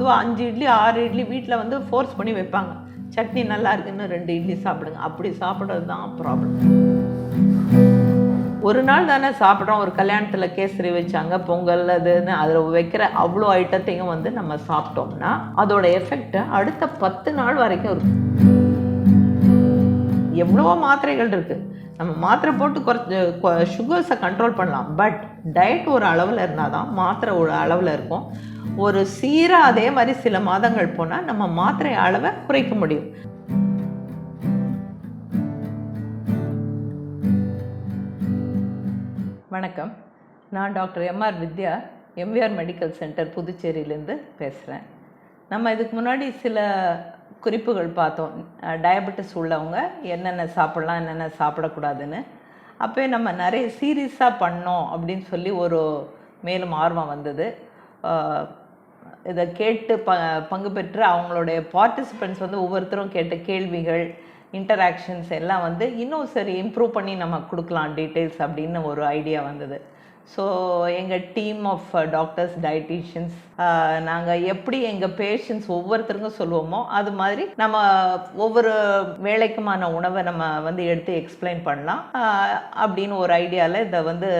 பொதுவாக அஞ்சு இட்லி ஆறு இட்லி வீட்டில் வந்து ஃபோர்ஸ் பண்ணி வைப்பாங்க. சட்னி நல்லா இருக்குன்னு ரெண்டு இட்லி சாப்பிடுங்க. அப்படி சாப்பிட்றது தான் ப்ராப்ளம் ஒரு நாள் தானே சாப்பிட்றோம். ஒரு கல்யாணத்தில் கேசரி வச்சாங்க பொங்கல் அதுன்னு அதில் வைக்கிற அவ்வளோ ஐட்டத்தையும் வந்து நம்ம சாப்பிட்டோம்னா அதோட எஃபெக்ட்டை அடுத்த பத்து நாள் வரைக்கும் இருக்கும். எவ்வளவோ மாத்திரைகள் இருக்குது நம்ம மாத்திரை போட்டு குறைச்சி சுகர்ஸை கண்ட்ரோல் பண்ணலாம். பட் டயட் ஒரு அளவில் இருந்தால் தான் மாத்திரை ஒரு அளவில் இருக்கும். ஒரு சீராக அதே மாதிரி சில மாதங்கள் போனால் நம்ம மாத்திரை அளவை குறைக்க முடியும். வணக்கம். நான் doctor MR Vidya MVR medical centre புதுச்சேரியிலேருந்து பேசுகிறேன் நம்ம இதுக்கு முன்னாடி சில குறிப்புகள் பார்த்தோம். டயபெட்டிஸ் உள்ளவங்க என்னென்ன சாப்பிட்லாம் என்னென்ன சாப்பிடக்கூடாதுன்னு. அப்போ நம்ம நிறைய சீரியஸாக பண்ணோம் அப்படின்னு சொல்லி ஒரு மேலும் ஆர்வம் வந்தது. இதை கேட்டு ப பங்கு பெற்று அவங்களுடைய பார்ட்டிசிபெண்ட்ஸ் வந்து ஒவ்வொருத்தரும் கேட்ட கேள்விகள் இன்டராக்ஷன்ஸ் எல்லாம் வந்து இன்னும் சரி இம்ப்ரூவ் பண்ணி நம்ம கொடுக்கலாம் டீட்டெயில்ஸ் அப்படின்னு ஒரு ஐடியா வந்தது. ஸோ எங்கள் டீம் ஆஃப் டாக்டர்ஸ் டயட்டீஷியன்ஸ் நாங்கள் எப்படி எங்கள் பேஷண்ட்ஸ் ஒவ்வொருத்தருக்கும் சொல்லுவோமோ அது மாதிரி நம்ம ஒவ்வொரு வேலைக்குமான உணவை நம்ம வந்து எடுத்து எக்ஸ்பிளைன் பண்ணலாம். அப்படின்னு ஒரு ஐடியாவில் இதை வந்து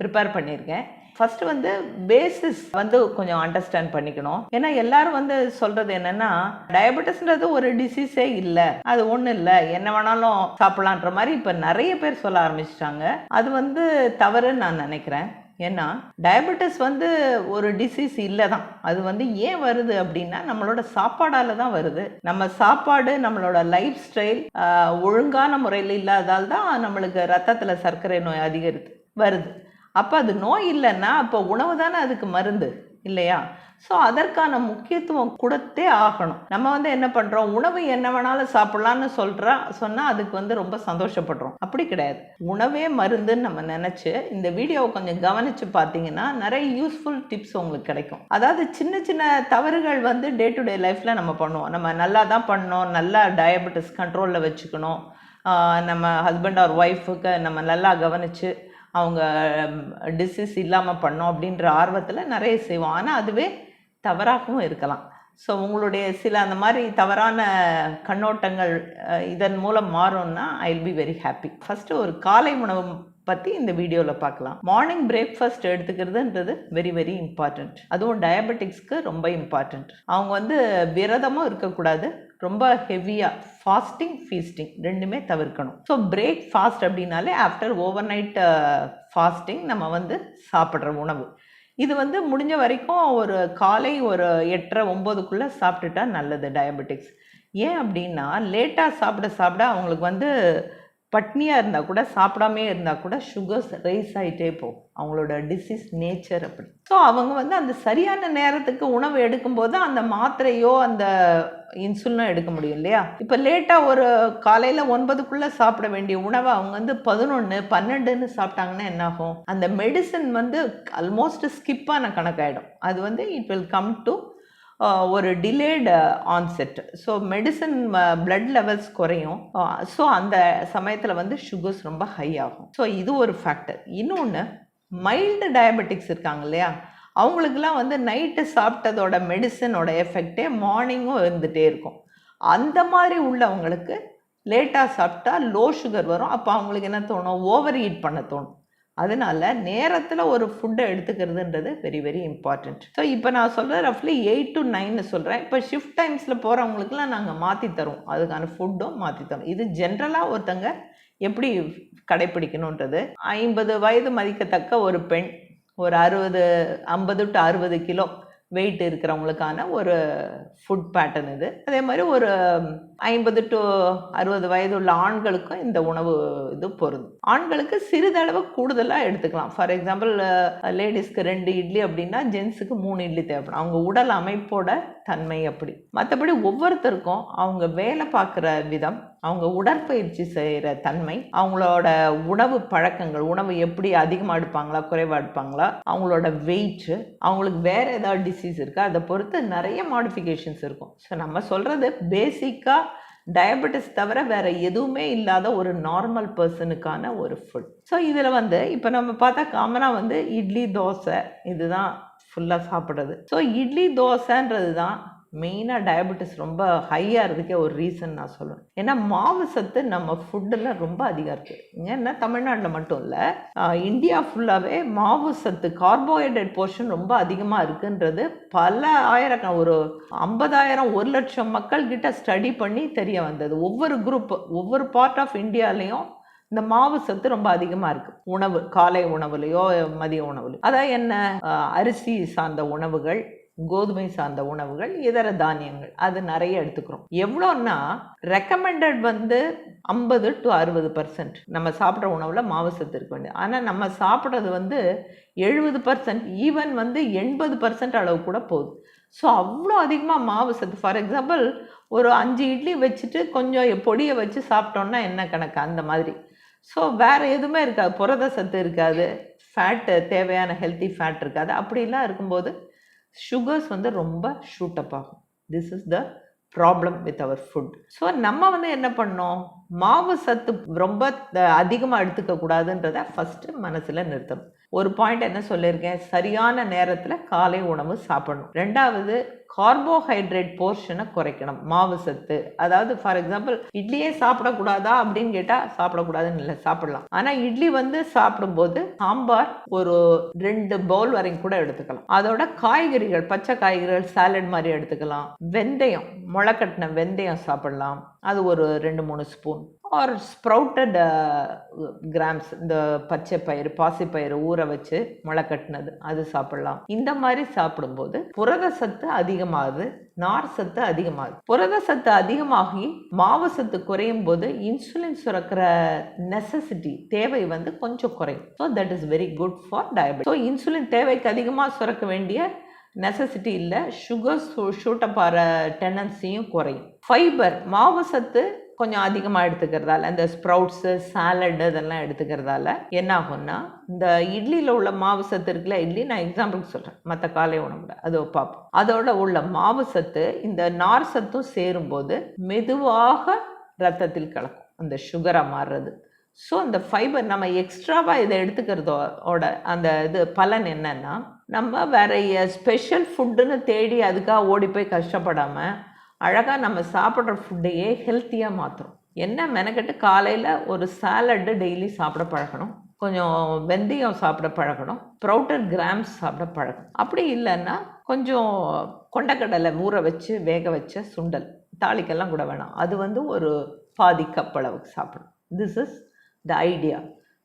ப்ரிப்பேர் பண்ணியிருக்கேன். ஃபஸ்ட்டு வந்து பேசிஸ் வந்து கொஞ்சம் அண்டர்ஸ்டாண்ட் பண்ணிக்கணும். ஏன்னா எல்லாரும் வந்து சொல்றது என்னன்னா டயபெட்டிஸ்ன்றது ஒரு டிசீஸே இல்லை. அது ஒன்றும் இல்லை. என்ன வேணாலும் சாப்பிடலான்ற மாதிரி இப்போ நிறைய பேர் சொல்ல ஆரம்பிச்சிட்டாங்க. அது வந்து தவறுன்னு நான் நினைக்கிறேன். ஏன்னா டயபெட்டிஸ் வந்து ஒரு டிசீஸ் இல்லை தான் அது வந்து ஏன் வருது அப்படின்னா நம்மளோட சாப்பாடால் தான் வருது. நம்ம சாப்பாடு நம்மளோட லைஃப் ஸ்டைல் ஒழுங்கான முறையில் இல்லாதால் தான் நம்மளுக்கு ரத்தத்தில் சர்க்கரை நோய் அதிகரித்து வருது. அப்போ அது நோய் இல்லைன்னா அப்போ உணவு தானே அதுக்கு மருந்து இல்லையா? ஸோ அதற்கான முக்கியத்துவம் கொடுத்தே ஆகணும். நம்ம வந்து என்ன பண்ணுறோம் உணவு என்ன வேணாலும் சாப்பிட்லான்னு சொல்கிறா சொன்னால் அதுக்கு வந்து ரொம்ப சந்தோஷப்படுறோம். அப்படி கிடையாது. உணவே மருந்துன்னு நம்ம நினச்சி இந்த வீடியோவை கொஞ்சம் கவனித்து பார்த்தீங்கன்னா நிறைய யூஸ்ஃபுல் டிப்ஸ் உங்களுக்கு கிடைக்கும். அதாவது சின்ன சின்ன தவறுகள் வந்து டே டு டே லைஃப்பில் நம்ம பண்ணுவோம். நம்ம நல்லா தான் பண்ணோம் நல்லா டயபெட்டிஸ் கண்ட்ரோலில் வச்சுக்கணும். நம்ம ஹஸ்பண்ட் ஆர் ஒய்ஃபுக்கு நம்ம நல்லா கவனித்து அவங்க டிசீஸ் இல்லாமல் பண்ணோம் அப்படின்ற ஆர்வத்தில் நிறைய செய்வோம். ஆனால் அதுவே தவறாகவும் இருக்கலாம். ஸோ உங்களுடைய சில அந்த மாதிரி தவறான கண்ணோட்டங்கள் இதன் மூலம் மாறும்னா I will be very happy first ஒரு காலை உணவு பற்றி இந்த வீடியோவில் பார்க்கலாம். மார்னிங் பிரேக்ஃபாஸ்ட் எடுத்துக்கிறதுன்றது வெரி வெரி இம்பார்ட்டண்ட் அதுவும் டயபெட்டிக்ஸ்க்கு ரொம்ப இம்பார்ட்டண்ட் அவங்க வந்து விரதமும் இருக்கக்கூடாது. ரொம்ப ஹெவியாக ஃபாஸ்டிங் ஃபீஸ்டிங் ரெண்டுமே தவிர்க்கணும். ஸோ பிரேக் ஃபாஸ்ட் அப்படின்னாலே ஆஃப்டர் ஓவர் நைட் ஃபாஸ்டிங் நம்ம வந்து சாப்பிட்ற உணவு. இது வந்து முடிஞ்ச வரைக்கும் ஒரு காலை ஒரு எட்டரை ஒம்போதுக்குள்ளே சாப்பிட்டுட்டா நல்லது டயபெட்டிக்ஸ் ஏன் அப்படின்னா லேட்டாக சாப்பிட சாப்பிட அவங்களுக்கு வந்து பட்னியாக இருந்தால் கூட சாப்பிடாமே இருந்தால் கூட சுகர்ஸ் ரைஸ் ஆகிட்டே போகும். அவங்களோட டிசீஸ் நேச்சர் அப்படி. ஸோ அவங்க வந்து அந்த சரியான நேரத்துக்கு உணவு எடுக்கும்போது அந்த மாத்திரையோ அந்த இன்சுலினோ எடுக்க முடியும் இல்லையா? இப்போ லேட்டாக ஒரு காலையில் ஒன்பதுக்குள்ளே சாப்பிட வேண்டிய உணவை அவங்க வந்து பதினொன்று பன்னெண்டுன்னு சாப்பிட்டாங்கன்னா என்ன ஆகும் அந்த மெடிசன் வந்து ஆல்மோஸ்ட் ஸ்கிப்பான கணக்காயிடும். அது வந்து இட் வில் கம் டு ஒரு delayed onset so medicine blood levels குறையும். ஸோ அந்த சமயத்தில் வந்து சுகர்ஸ் ரொம்ப ஹை ஆகும். ஸோ இது ஒரு ஃபேக்டர் இன்னொன்று மைல்டு டயபெட்டிக்ஸ் இருக்காங்க இல்லையா? அவங்களுக்குலாம் வந்து நைட்டு சாப்பிட்டதோட மெடிசனோட எஃபெக்டே மார்னிங்கும் இருந்துகிட்டே இருக்கும். அந்த மாதிரி உள்ளவங்களுக்கு லேட்டாக சாப்பிட்டா லோ சுகர் வரும். அப்போ அவங்களுக்கு என்ன தோணும்? ஓவர் ஈட் பண்ண தோணும். அதனால நேரத்தில் ஒரு ஃபுட்டை எடுத்துக்கிறதுன்றது வெரி வெரி இம்பார்ட்டண்ட் ஸோ இப்போ நான் சொல்கிறது ரஃப்லி எயிட் டு நைன்னு சொல்கிறேன் இப்போ ஷிஃப்ட் டைம்ஸில் போகிறவங்களுக்குலாம் நாங்கள் மாற்றி தரோம் அதுக்கான ஃபுட்டும் மாற்றி தரோம் இது ஜென்ரலாக ஒருத்தங்க எப்படி கடைப்பிடிக்கணுன்றது? ஐம்பது வயது மதிக்கத்தக்க ஒரு பெண் ஒரு அறுபது ஐம்பது டு அறுபது கிலோ வெயிட் இருக்கிறவங்களுக்கான ஒரு ஃபுட் பேட்டர்ன் இது. அதே மாதிரி ஒரு ஐம்பது டு அறுபது வயது உள்ள ஆண்களுக்கும் இந்த உணவு இது பொருந்தும். ஆண்களுக்கு சிறிதளவு கூடுதலாக எடுத்துக்கலாம். ஃபார் எக்ஸாம்பிள் லேடிஸ்க்கு ரெண்டு இட்லி அப்படின்னா ஜென்ஸுக்கு மூணு இட்லி தேவைப்படும். அவங்க உடல் அமைப்போட தன்மை அப்படி. மற்றபடி ஒவ்வொருத்தருக்கும் அவங்க வேலை பார்க்குற விதம் அவங்க உடற்பயிற்சி செய்கிற தன்மை அவங்களோட உணவு பழக்கங்கள் உணவு எப்படி அதிகமாக எடுப்பாங்களா குறைவாக எடுப்பாங்களா அவங்களோட வெயிட் அவங்களுக்கு வேறு ஏதாவது டிசீஸ் இருக்கா அதை பொறுத்து நிறைய மாடிஃபிகேஷன்ஸ் இருக்கும். ஸோ நம்ம சொல்கிறது பேசிக்காக டயபெட்டிஸ் தவிர வேறு எதுவுமே இல்லாத ஒரு நார்மல் பர்சனுக்கான ஒரு ஃபுட் ஸோ இதில் வந்து இப்போ நம்ம பார்த்தா காமனாக வந்து இட்லி தோசை இதுதான் ஃபுல்லாக சாப்பிட்றது. ஸோ இட்லி தோசைன்றது தான் மெயினாக டயபெட்டிஸ் ரொம்ப ஹையாக இருக்கே ஒரு ரீசன் நான் சொல்லுவேன் ஏன்னா மாவு சத்து நம்ம ஃபுட்டில் ரொம்ப அதிகம் இருக்குது ஏன்னா தமிழ்நாட்டில் மட்டும் இல்லை இந்தியா ஃபுல்லாகவே மாவு சத்து கார்போஹைட்ரேட் போர்ஷன் ரொம்ப அதிகமாக இருக்குன்றது பல ஆயிரக்கண ஒரு ஐம்பதாயிரம் ஒரு லட்சம் மக்கள் கிட்ட ஸ்டடி பண்ணி தெரிய வந்தது. ஒவ்வொரு குரூப் ஒவ்வொரு பார்ட் ஆஃப் இந்தியாலேயும் இந்த மாவு சத்து ரொம்ப அதிகமாக இருக்குது உணவு காலை உணவுலையோ மதிய உணவுலையோ. அதான் என்ன அரிசி சார்ந்த உணவுகள் கோதுமை சார்ந்த உணவுகள் இதர தானியங்கள். அது நிறைய எடுத்துக்கிறோம். எவ்வளோன்னா ரெக்கமெண்டட் வந்து ஐம்பது டு அறுபது பர்சன்ட் நம்ம சாப்பிட்ற உணவில் மாவு சத்து இருக்க வேண்டியது. ஆனால் நம்ம சாப்பிட்றது வந்து எழுபது பர்சன்ட் ஈவன் வந்து எண்பது பர்சன்ட் அளவு கூட போகுது. ஸோ அவ்வளோ அதிகமாக மாவு சத்து. ஃபார் எக்ஸாம்பிள் ஒரு அஞ்சு இட்லி வச்சுட்டு கொஞ்சம் பொடியை வச்சு சாப்பிட்டோன்னா என்ன கணக்கு? அந்த மாதிரி. ஸோ வேறு எதுவுமே இருக்காது. புரத சத்து இருக்காது. ஃபேட்டு தேவையான ஹெல்த்தி ஃபேட் இருக்காது. அப்படிலாம் இருக்கும்போது சுகர்ஸ் வந்து ரொம்ப ஷூட்டப் ஆகும். This is the problem with our food so நம்ம வந்து என்ன பண்ணோம்? மாவு சத்து ரொம்ப அதிகமாக எடுத்துக்க கூடாதுன்றத ஃபஸ்ட்டு மனசில் நிறுத்தணும். ஒரு பாயிண்ட் என்ன சொல்லியிருக்கேன்? சரியான நேரத்தில் காலை உணவு சாப்பிடணும். ரெண்டாவது கார்போஹைட்ரேட் போர்ஷனை குறைக்கணும். மாவு சத்து. அதாவது ஃபார் எக்ஸாம்பிள் இட்லியே சாப்பிடக்கூடாதா அப்படின்னு கேட்டால் சாப்பிடக்கூடாதுன்னு இல்லை சாப்பிடலாம். ஆனால் இட்லி வந்து சாப்பிடும்போது சாம்பார் ஒரு ரெண்டு பவுல் வரைக்கும் கூட எடுத்துக்கலாம். அதோட காய்கறிகள் பச்சை காய்கறிகள் சாலட் மாதிரி எடுத்துக்கலாம். வெந்தயம் முளைக்கட்டின வெந்தயம் சாப்பிடலாம். அது ஒரு ரெண்டு மூணு ஸ்பூன் ஆர் ஸ்ப்ரவுட்டட் கிராம்ஸ் இந்த பச்சை பயிறு பாசிப்பயிறு ஊற வச்சு முளை கட்டினது அது சாப்பிடலாம். இந்த மாதிரி சாப்பிடும்போது புரத சத்து அதிகமாகுது நார் சத்து அதிகமாகுது. புரத சத்து அதிகமாகி மாவு சத்து குறையும் போது இன்சுலின் சுரக்கிற நெசசிட்டி தேவை வந்து கொஞ்சம் குறையும். So that is very good for diabetes so insulin தேவைக்கு அதிகமாக சுரக்க வேண்டிய நெசசிட்டி இல்லை சுகர் ஷூட்டப் ஆகிற டெண்டன்சியும் குறையும். ஃபைபர் மாவு சத்து கொஞ்சம் அதிகமாக எடுத்துக்கிறதால இந்த ஸ்ப்ரவுட்ஸு சாலடு இதெல்லாம் எடுத்துக்கிறதால என்ன ஆகும்னா இந்த இட்லியில் உள்ள மாவு சத்து இருக்குல்ல இட்லி நான் எக்ஸாம்பிளுக்கு சொல்கிறேன் மற்ற காலை உணவுல அது பார்ப்போம் அதோட உள்ள மாவு சத்து இந்த நார் சத்தும் சேரும்போது மெதுவாக ரத்தத்தில் கலக்கும். அந்த சுகராக மாறுறது. ஸோ அந்த ஃபைபர் நம்ம எக்ஸ்ட்ராவாக இதை எடுத்துக்கிறதோட அந்த இது பலன் என்னென்னா நம்ம வேற ஸ்பெஷல் ஃபுட்டுன்னு தேடி அதுக்காக ஓடி போய் கஷ்டப்படாமல் அழகாக நம்ம சாப்பிட்ற ஃபுட்டையே ஹெல்த்தியாக மாற்றும் என்ன மெனக்கெட்டு காலையில் ஒரு சாலட்டு டெய்லி சாப்பிட பழகணும். கொஞ்சம் வெந்தயம் சாப்பிட பழகணும். ப்ரௌட்டர் கிராம்ஸ் சாப்பிட பழகணும். அப்படி இல்லைன்னா கொஞ்சம் கொண்டக்கடலை ஊற வச்சு வேக வச்ச சுண்டல் தாளிக்கெல்லாம் கூட வேணாம். அது வந்து ஒரு பாதி கப் அளவுக்கு சாப்பிடணும். This is the idea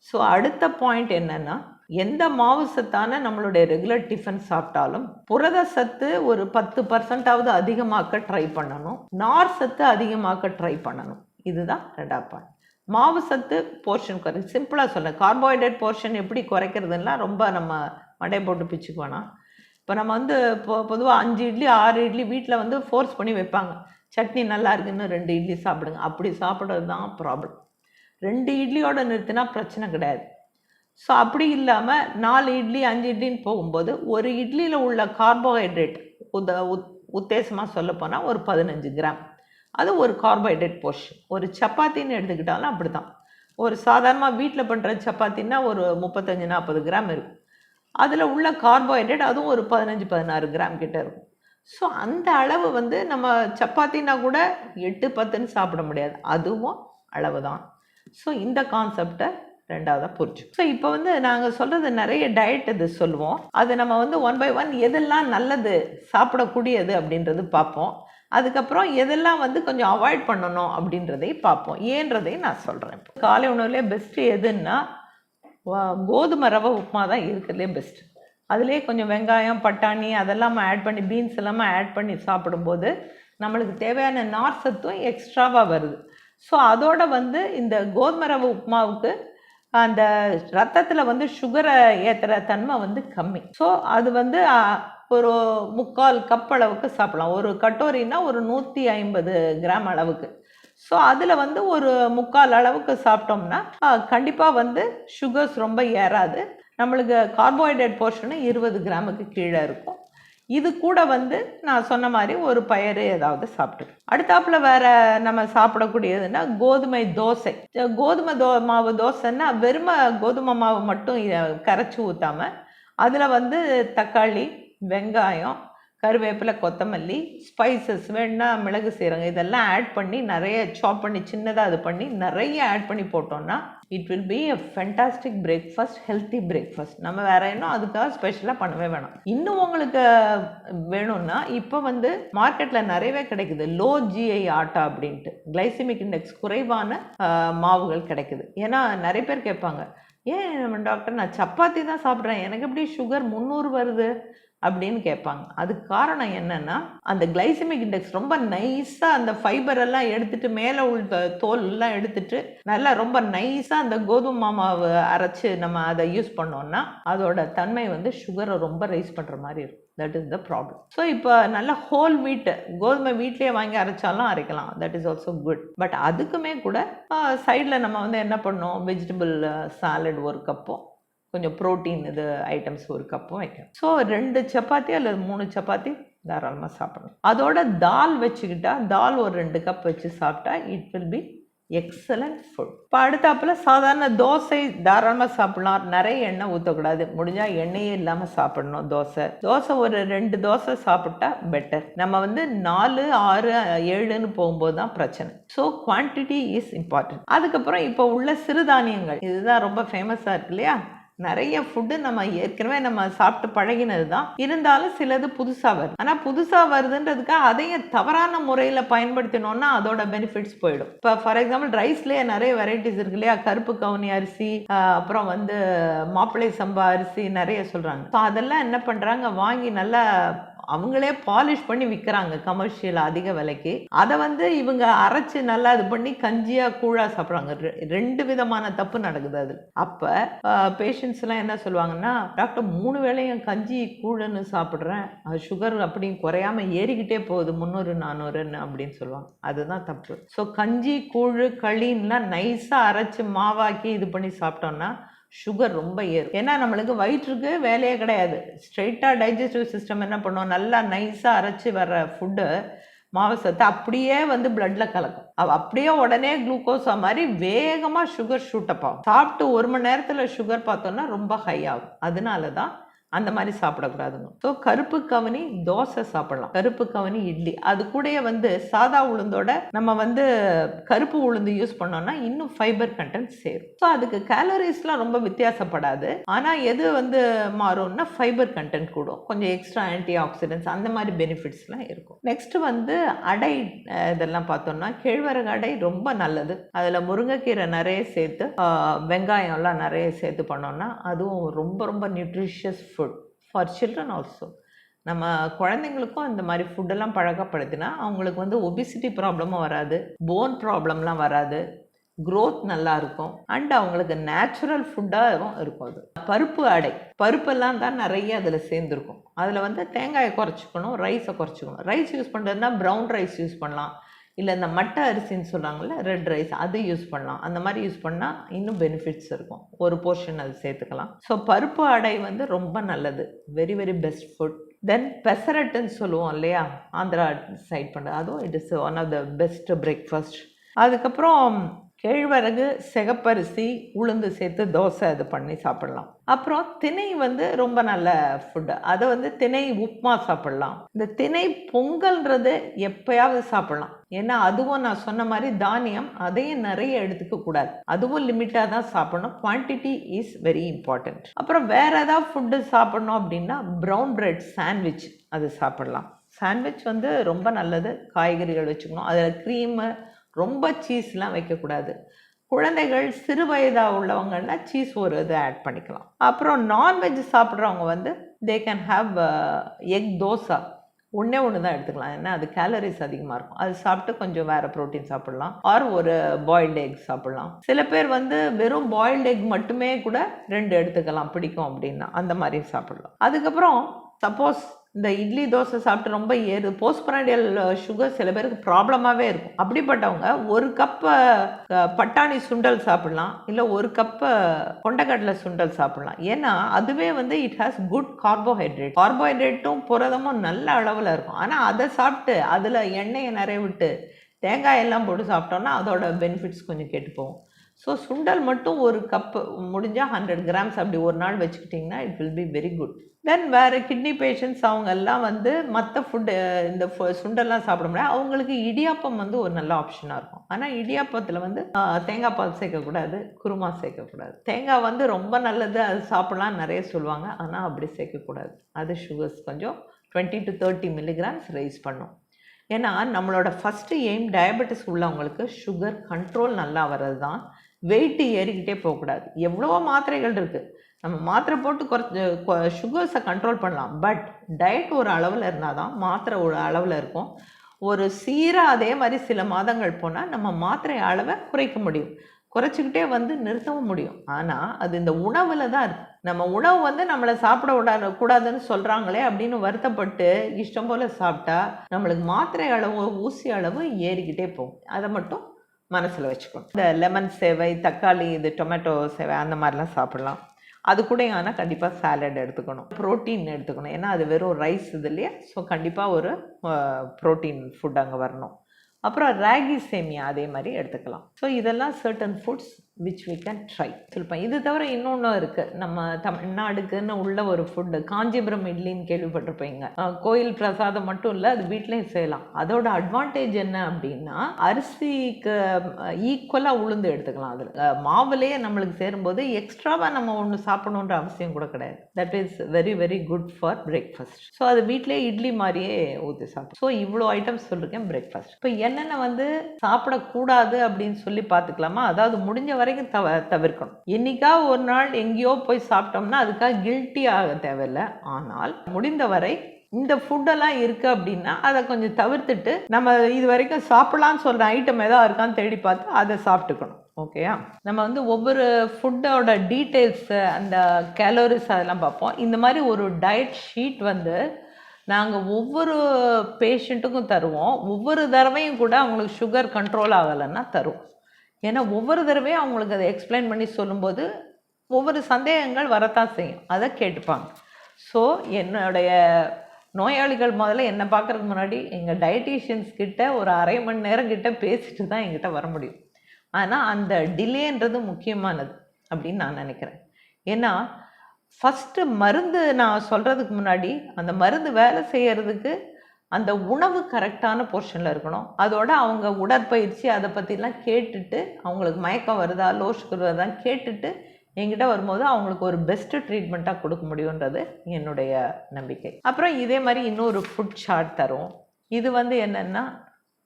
so அடுத்த பாயிண்ட் என்னென்னா எந்த மாவு சத்தான நம்மளுடைய ரெகுலர் டிஃபன் சாப்பிட்டாலும் புரத சத்து ஒரு பத்து பர்சன்டாவது அதிகமாக்க ட்ரை பண்ணணும். நார் சத்து அதிகமாக்க ட்ரை பண்ணணும். இதுதான் ரெண்டாவது பாயிண்ட் மாவு சத்து போர்ஷன் குறை சிம்பிளாக சொல்ல கார்போஹைட்ரேட் போர்ஷன் எப்படி குறைக்கிறதுனா ரொம்ப நம்ம மடை போட்டு பிச்சுக்கு வேணாம். இப்போ நம்ம வந்து பொ பொதுவாக அஞ்சு இட்லி ஆறு இட்லி வீட்டில் வந்து ஃபோர்ஸ் பண்ணி வைப்பாங்க. சட்னி நல்லா இருக்குன்னு ரெண்டு இட்லி சாப்பிடுங்க. அப்படி சாப்பிட்றது தான் ப்ராப்ளம் ரெண்டு இட்லியோடு நிறுத்தினா பிரச்சனை கிடையாது. ஸோ அப்படி இல்லாமல் நாலு இட்லி அஞ்சு இட்லின்னு போகும்போது ஒரு இட்லியில் உள்ள கார்போஹைட்ரேட் உத உத் உத்தேசமாக சொல்லப்போனால் ஒரு பதினஞ்சு கிராம். அது ஒரு கார்போஹைட்ரேட் போர்ஷன் ஒரு சப்பாத்தின்னு எடுத்துக்கிட்டாலும் அப்படி தான் ஒரு சாதாரணமாக வீட்டில் பண்ணுற சப்பாத்தின்னா ஒரு முப்பத்தஞ்சு நாற்பது கிராம் இருக்கும். அதில் உள்ள கார்போஹைட்ரேட் அதுவும் ஒரு பதினஞ்சு பதினாறு கிராம் கிட்டே இருக்கும். ஸோ அந்த அளவு வந்து நம்ம சப்பாத்தினா கூட எட்டு பத்துன்னு சாப்பிட முடியாது. அதுவும் அளவு தான் ஸோ இந்த கான்செப்டை ரெண்டாவதாக புரிஞ்சு. ஸோ இப்போ வந்து நாங்கள் சொல்கிறது நிறைய டயட் இது சொல்லுவோம். அது நம்ம வந்து ஒன் பை ஒன் எதெல்லாம் நல்லது சாப்பிடக்கூடியது அப்படின்றது பார்ப்போம். அதுக்கப்புறம் எதெல்லாம் வந்து கொஞ்சம் அவாய்ட் பண்ணணும் அப்படின்றதையும் பார்ப்போம். ஏன்றதையும் நான் சொல்கிறேன் இப்போ. காலை உணவுலேயே பெஸ்ட்டு எதுன்னா கோதுமை ரவை உப்புமா தான் இருக்கிறதுலே பெஸ்ட்டு அதுலேயே கொஞ்சம் வெங்காயம் பட்டாணி அதெல்லாம் ஆட் பண்ணி பீன்ஸ் எல்லாமே ஆட் பண்ணி சாப்பிடும்போது நம்மளுக்கு தேவையான நார் சத்தும் எக்ஸ்ட்ராவாக வருது. ஸோ அதோட வந்து இந்த கோதுமை ரவை உப்புமாவுக்கு அந்த ரத்தத்தில் வந்து சுகரை ஏற்றுற தன்மை வந்து கம்மி. ஸோ அது வந்து ஒரு முக்கால் கப் அளவுக்கு சாப்பிடலாம். ஒரு கட்டோரின்னா ஒரு நூற்றி ஐம்பது கிராம் அளவுக்கு. ஸோ அதில் வந்து ஒரு முக்கால் அளவுக்கு சாப்பிட்டோம்னா கண்டிப்பாக வந்து சுகர்ஸ் ரொம்ப ஏறாது. நம்மளுக்கு கார்போஹைட்ரேட் போர்ஷனு இருபது கிராமுக்கு கீழே இருக்கும். இது கூட வந்து நான் சொன்ன மாதிரி ஒரு பயிர் ஏதாவது சாப்பிட்டு. அடுத்தாப்புல வேற நம்ம சாப்பிடக்கூடியதுன்னா கோதுமை தோசை. கோதுமை தோ மாவு தோசைன்னா வெறும கோதுமை மாவு மட்டும் கரைச்சி ஊற்றாம அதில் வந்து தக்காளி வெங்காயம் கருவேப்பிலை கொத்தமல்லி ஸ்பைசஸ் வேணா மிளகு சீரகம் இதெல்லாம் ஆட் பண்ணி நிறைய சாப் பண்ணி சின்னதாக அது பண்ணி நிறைய ஆட் பண்ணி போட்டோம்னா it will be a fantastic breakfast healthy breakfast நம்ம வேற இன்னும் அதுக்காக ஸ்பெஷலாக பண்ணவே வேணாம். இன்னும் உங்களுக்கு வேணும்னா இப்போ வந்து மார்க்கெட்டில் நிறையவே கிடைக்குது. லோ ஜிஐ ஆட்டா அப்படின்ட்டு. கிளைசிமிக் இண்டெக்ஸ் குறைவான மாவுகள் கிடைக்குது. ஏன்னா நிறைய பேர் கேட்பாங்க ஏன் நம்ம டாக்டர் நான் சப்பாத்தி தான் சாப்பிட்றேன். எனக்கு எப்படி சுகர் முந்நூறு வருது? அப்படின்னு கேட்பாங்க. அதுக்கு காரணம் என்னென்னா அந்த கிளைசமிக் இண்டெக்ஸ் ரொம்ப நைஸாக அந்த ஃபைபர் எல்லாம் எடுத்துட்டு மேலே உள்ள தோல் எல்லாம் எடுத்துட்டு நல்லா ரொம்ப நைஸாக அந்த கோதுமை மாமாவை அரைச்சு நம்ம அதை யூஸ் பண்ணோம்னா அதோட தன்மை வந்து சுகரை ரொம்ப ரைஸ் பண்ணுற மாதிரி இருக்கும். That is the problem so இப்போ நல்ல ஹோல் வீட்டு கோதுமை வீட்லேயே வாங்கி அரைச்சாலும் அரைக்கலாம். That is also good but அதுக்குமே கூட சைடில் நம்ம வந்து என்ன பண்ணோம்? வெஜிடபிள் சாலட் ஒரு கப்போ கொஞ்சம் ப்ரோட்டீன் இது ஐட்டம்ஸ் ஒரு கப்பும் வைக்கணும் ஸோ ரெண்டு சப்பாத்தி அல்லது மூணு சப்பாத்தி தாராளமாக சாப்பிடணும் அதோட தால் வச்சுக்கிட்டா தால் ஒரு ரெண்டு கப் வச்சு சாப்பிட்டா it will be excellent food இப்போ அடுத்தாப்பில் சாதாரண தோசை தாராளமாக சாப்பிடலாம். நிறைய எண்ணெய் ஊற்றக்கூடாது முடிஞ்சால் எண்ணெயே இல்லாமல் சாப்பிடணும் தோசை. தோசை ஒரு ரெண்டு தோசை சாப்பிட்டா பெட்டர் நம்ம வந்து நாலு ஆறு ஏழுன்னு போகும்போது தான் பிரச்சனை. ஸோ குவான்டிட்டி இஸ் இம்பார்ட்டன்ட் அதுக்கப்புறம் இப்போ உள்ள சிறுதானியங்கள். இதுதான் ரொம்ப ஃபேமஸாக இருக்கு இல்லையா? நிறைய ஃபுட்டு நம்ம ஏற்கனவே நம்ம சாப்பிட்டு பழகினது தான் இருந்தாலும் சிலது புதுசாக வருது. ஆனால் புதுசாக வருதுன்றதுக்காக அதையும் தவறான முறையில் பயன்படுத்தினோம்னா அதோட பெனிஃபிட்ஸ் போயிடும். இப்போ ஃபார் எக்ஸாம்பிள் ரைஸ்லேயே நிறைய வெரைட்டிஸ் இருக்கு இல்லையா? கருப்பு கவுனி அரிசி அப்புறம் வந்து மாப்பிள்ளை சம்பா அரிசி நிறைய சொல்கிறாங்க ஸோ அதெல்லாம் என்ன பண்ணுறாங்க வாங்கி நல்லா அவங்களே பாலிஷ் பண்ணி விற்கிறாங்க கமர்ஷியல் அதிக விலைக்கு. அதை வந்து இவங்க அரைச்சி நல்லா இது பண்ணி கஞ்சியாக கூழாக சாப்பிட்றாங்க. ரெ- ரெண்டு விதமான தப்பு நடக்குது அது. அப்போ பேஷண்ட்ஸ்லாம் என்ன சொல்லுவாங்கன்னா டாக்டர் மூணு வேளையும் கஞ்சி கூழுன்னு சாப்பிட்றேன். அது சுகர் அப்படின்னு குறையாம ஏறிக்கிட்டே போகுது. முந்நூறு நானூறுன்னு அப்படின்னு சொல்லுவாங்க. அதுதான் தப்பு. ஸோ கஞ்சி கூழ் களின்லாம் நைஸாக அரைச்சு மாவாக்கி இது பண்ணி சாப்பிட்டோம்னா சுகர் ரொம்ப ஏறும். ஏன்னா நம்மளுக்கு வயிற்றுக்கு வேலையே கிடையாது. ஸ்ட்ரெயிட்டாக டைஜஸ்டிவ் சிஸ்டம் என்ன பண்ணும்? நல்லா நைஸாக அரைச்சி வர்ற ஃபுட்டு மாவு சத்து அப்படியே வந்து பிளட்ல கலக்கும். அவள் அப்படியே உடனே குளுக்கோஸா மாதிரி வேகமாக சுகர் ஷூட்டப் ஆகும். சாப்பிட்டு ஒரு மணி நேரத்தில் சுகர் பார்த்தோன்னா ரொம்ப ஹை ஆகும். அதனால தான் அந்த மாதிரி சாப்பிடக்கூடாதுங்க. ஸோ கருப்பு கவனி தோசை சாப்பிடலாம். கருப்பு கவனி இட்லி. அது கூடயே வந்து சாதா உளுந்தோட நம்ம வந்து கருப்பு உளுந்து யூஸ் பண்ணோம்னா இன்னும் ஃபைபர் கண்டென்ட் சேரும். ஸோ அதுக்கு கேலரிஸ்லாம் ரொம்ப வித்தியாசப்படாது. ஆனால் எது வந்து மாறும்னா ஃபைபர் கண்டென்ட் கூடும். கொஞ்சம் எக்ஸ்ட்ரா ஆன்டி ஆக்சிடென்ட்ஸ் அந்த மாதிரி பெனிஃபிட்ஸ்லாம் இருக்கும். நெக்ஸ்ட் வந்து அடை இதெல்லாம் பார்த்தோம்னா கேழ்வரகு அடை ரொம்ப நல்லது. அதில் முருங்கைக்கீரை நிறைய சேர்த்து வெங்காயம்லாம் நிறைய சேர்த்து பண்ணோம்னா அதுவும் ரொம்ப ரொம்ப nutritious food for children also நம்ம குழந்தைங்களுக்கும் இந்த மாதிரி ஃபுட்டெல்லாம் பழக்கப்படுத்தினா அவங்களுக்கு வந்து ஒபிசிட்டி ப்ராப்ளமும் வராது போன் ப்ராப்ளம்லாம் வராது க்ரோத் நல்லா இருக்கும் அண்ட் அவங்களுக்கு நேச்சுரல் ஃபுட்டாகவும் இருக்கும் அது. பருப்பு அடை பருப்பெல்லாம் தான் நிறைய அதில் சேர்ந்துருக்கும். அதில் வந்து தேங்காயை குறைச்சிக்கணும் ரைஸை குறைச்சிக்கணும். ரைஸ் யூஸ் பண்ணுறதுனா ப்ரௌன் ரைஸ் யூஸ் பண்ணலாம். இல்லை இந்த மட்டை அரிசின்னு சொல்கிறாங்கல்ல ரெட் ரைஸ் அது யூஸ் பண்ணலாம். அந்த மாதிரி யூஸ் பண்ணால் இன்னும் பெனிஃபிட்ஸ் இருக்கும். ஒரு போர்ஷன் அது சேர்த்துக்கலாம். ஸோ பருப்பு அடை வந்து ரொம்ப நல்லது. Very very best food then பெசரட்டுன்னு சொல்லுவோம் இல்லையா? ஆந்திரா சைட் பண்ணுறது அதுவும் it is one of the best breakfast அதுக்கப்புறம் கேழ்வரகு சிகப்பரிசி உளுந்து சேர்த்து தோசை இது பண்ணி சாப்பிடலாம். அப்புறம் திணை வந்து ரொம்ப நல்ல ஃபுட்டு அதை வந்து திணை உப்புமா சாப்பிடலாம். இந்த திணை பொங்கல்ன்றது எப்பயாவது சாப்பிடலாம். ஏன்னா அதுவும் நான் சொன்ன மாதிரி தானியம் அதையும் நிறைய எடுத்துக்க கூடாது. அதுவும் லிமிட்டாக தான் சாப்பிடணும். குவான்டிட்டி இஸ் வெரி இம்பார்ட்டண்ட் அப்புறம் வேற ஏதாவது ஃபுட்டு சாப்பிடணும் அப்படின்னா ப்ரௌன் பிரெட் சாண்ட்விச் அது சாப்பிடலாம். சாண்ட்விச் வந்து ரொம்ப நல்லது. காய்கறிகள் வச்சுக்கணும். அதில் க்ரீமு ரொம்ப சீஸ்லாம் வைக்கக்கூடாது. குழந்தைகள் சிறு வயதாக உள்ளவங்கன்னா சீஸ் ஒரு இது ஆட் பண்ணிக்கலாம். அப்புறம் நான்வெஜ் சாப்பிட்றவங்க வந்து they can have egg dosa. ஒன்றே ஒன்று தான் எடுத்துக்கலாம். ஏன்னா அது கேலரிஸ் அதிகமாக இருக்கும். அது சாப்பிட்டு கொஞ்சம் வேறு ப்ரோட்டீன் சாப்பிட்லாம். ஆர் ஒரு பாயில்டு எக் சாப்பிட்லாம். சில பேர் வந்து வெறும் பாயில்டு எக் மட்டுமே கூட ரெண்டு எடுத்துக்கலாம். பிடிக்கும் அப்படின்னா அந்த மாதிரி சாப்பிட்லாம். அதுக்கப்புறம் சப்போஸ் இந்த இட்லி தோசை சாப்பிட்டு ரொம்ப ஏறு போஸ்ட் பிராண்டியல் சுகர் சில பேருக்கு ப்ராப்ளமாகவே இருக்கும். அப்படிப்பட்டவங்க ஒரு கப்பு பட்டாணி சுண்டல் சாப்பிடலாம் இல்லை ஒரு கப்பு கொண்டக்கடலை சுண்டல் சாப்பிடலாம். ஏன்னா அதுவே வந்து இட் ஹாஸ் குட் கார்போஹைட்ரேட் கார்போஹைட்ரேட்டும் புரதமும் நல்ல அளவில் இருக்கும். ஆனால் அதை சாப்பிட்டு அதில் எண்ணெயை நிறைய விட்டு தேங்காய் எல்லாம் போட்டு சாப்பிட்டோன்னா அதோட பெனிஃபிட்ஸ் கொஞ்சம் கெட்டு போகும் ஸோ சுண்டல் மட்டும் ஒரு கப்பு முடிஞ்சால் ஹண்ட்ரட் கிராம்ஸ் அப்படி ஒரு நாள் வச்சுக்கிட்டிங்கன்னா it will be very good then வேறு கிட்னி பேஷண்ட்ஸ் அவங்கெல்லாம் வந்து மற்ற ஃபுட்டு இந்த ஃபு- சுண்டெல்லாம் சாப்பிட முடியாது. அவங்களுக்கு இடியாப்பம் வந்து ஒரு நல்ல ஆப்ஷனாக இருக்கும். ஆனால் இடியாப்பத்தில் வந்து தேங்காய் பால் சேர்க்கக்கூடாது குருமா சேர்க்கக்கூடாது. தேங்காய் வந்து ரொம்ப நல்லது அது சாப்பிட்லாம் நிறைய சொல்லுவாங்க. ஆனால் அப்படி சேர்க்கக்கூடாது. அது சுகர்ஸ் கொஞ்சம் twenty to thirty milligrams rise பண்ணும். ஏன்னா நம்மளோட ஃபஸ்ட்டு எய்ம் டயபெட்டிஸ் உள்ளவங்களுக்கு சுகர் கண்ட்ரோல் நல்லா வர்றது தான் வெயிட்டு ஏறிக்கிட்டே போகக்கூடாது. எவ்வளவோ மாத்திரைகள் இருக்குது நம்ம மாத்திரை போட்டு குறைச்சி சுகர்ஸை கண்ட்ரோல் பண்ணலாம். பட் டயட் ஒரு அளவில் இருந்தால் தான் மாத்திரை ஒரு அளவில் இருக்கும். ஒரு சீராக அதே மாதிரி சில மாதங்கள் போனால் நம்ம மாத்திரை அளவை குறைக்க முடியும். குறைச்சிக்கிட்டே வந்து நிறுத்தவும் முடியும். ஆனால் அது இந்த உணவில் தான் இருக்குது நம்ம உணவு வந்து நம்மளை சாப்பிட விடாது கூடாதுன்னு சொல்கிறாங்களே அப்படின்னு வருத்தப்பட்டு இஷ்டம் போல் சாப்பிட்டா நம்மளுக்கு மாத்திரை அளவு ஊசி அளவு ஏறிக்கிட்டே போகும். அதை மட்டும் மனசில் வச்சுக்கணும். இந்த லெமன் சேவை தக்காளி இது டொமேட்டோ சேவை அந்த மாதிரிலாம் சாப்பிடலாம். அது கூட ஆனால் கண்டிப்பாக சாலட் எடுத்துக்கணும். ப்ரோட்டீன் எடுத்துக்கணும். ஏன்னா அது வெறும் ரைஸ் இது இல்லையா? ஸோ கண்டிப்பாக ஒரு ப்ரோட்டீன் ஃபுட் அங்கே வரணும். அப்புறம் ராகி சேமியா அதே மாதிரி எடுத்துக்கலாம். ஸோ இதெல்லாம் certain foods which we can try சொல்லிப்பேன் இது தவிர இன்னொன்று இருக்குது நம்ம தமிழ்நாடுக்குன்னு உள்ள ஒரு ஃபுட்டு காஞ்சிபுரம் இட்லின்னு கேள்விப்பட்டிருப்பீங்க. கோயில் பிரசாதம் மட்டும் இல்லை அது வீட்லேயும் செய்யலாம். அதோட அட்வான்டேஜ் என்ன அப்படின்னா அரிசிக்கு ஈக்குவலாக உளுந்து எடுத்துக்கலாம் அதில். மாவுலேயே நம்மளுக்கு சேரும்போது எக்ஸ்ட்ராவாக நம்ம ஒன்று சாப்பிடணுன்ற அவசியம் கூட கிடையாது. That is very very good for breakfast so அது வீட்டிலேயே இட்லி மாதிரியே ஊற்றி சாப்பிடும் ஸோ இவ்வளோ ஐட்டம்ஸ் சொல்லியிருக்கேன் பிரேக்ஃபாஸ்ட் இப்போ என்னென்ன வந்து சாப்பிடக்கூடாது அப்படின்னு சொல்லி பார்த்துக்கலாமா? அதாவது முடிஞ்ச வரைக்கும் தவ தவிர்க்கணும். என்னைக்கா ஒரு நாள் எங்கேயோ போய் சாப்பிட்டோம்னா அதுக்காக கில்ட்டி ஆக தேவையில்லை. ஆனால் முடிந்த வரை இந்த ஃபுட்டெல்லாம் இருக்குது அப்படின்னா அதை கொஞ்சம் தவிர்த்துட்டு நம்ம இது வரைக்கும் சாப்பிடலாம்னு சொல்கிற ஐட்டம் எதாவது இருக்கான்னு தேடி பார்த்து அதை சாப்பிட்டுக்கணும். ஓகேயா நம்ம வந்து ஒவ்வொரு ஃபுட்டோட டீட்டெயில்ஸு அந்த கேலோரிஸ் அதெல்லாம் பார்ப்போம். இந்த மாதிரி ஒரு டயட் ஷீட் வந்து நாங்கள் ஒவ்வொரு பேஷண்ட்டுக்கும் தருவோம். ஒவ்வொரு தடவையும் கூட அவங்களுக்கு சுகர் கண்ட்ரோல் ஆகலைன்னா தருவோம். ஏன்னா ஒவ்வொரு தடவையும் அவங்களுக்கு அதை எக்ஸ்பிளைன் பண்ணி சொல்லும்போது ஒவ்வொரு சந்தேகங்கள் வரத்தான் செய்யும். அதை கேட்டுப்பாங்க. ஸோ என்னுடைய நோயாளிகள் முதல்ல என்னை பார்க்குறதுக்கு முன்னாடி எங்கள் டயட்டீஷியன்ஸ் கிட்ட ஒரு அரை மணி நேரம் கிட்ட பேசிட்டு தான் எங்கிட்ட வர முடியும். ஆனால் அந்த டிலேன்றது முக்கியமானது அப்படின்னு நான் நினைக்கிறேன். ஏன்னா ஃபஸ்ட்டு மருந்து நான் சொல்கிறதுக்கு முன்னாடி அந்த மருந்து வேலை செய்கிறதுக்கு அந்த உணவு கரெக்டான போர்ஷனில் இருக்கணும். அதோட அவங்க உடற்பயிற்சி அதை பற்றிலாம் கேட்டுட்டு அவங்களுக்கு மயக்கம் வருதா லோ சுகர் வருதான்னு கேட்டுட்டு என்கிட்ட வரும்போது அவங்களுக்கு ஒரு பெஸ்ட்டு ட்ரீட்மெண்ட்டாக கொடுக்க முடியுன்றது என்னுடைய நம்பிக்கை. அப்புறம் இதே மாதிரி இன்னொரு ஃபுட் சார்ட் தரும். இது வந்து என்னென்னா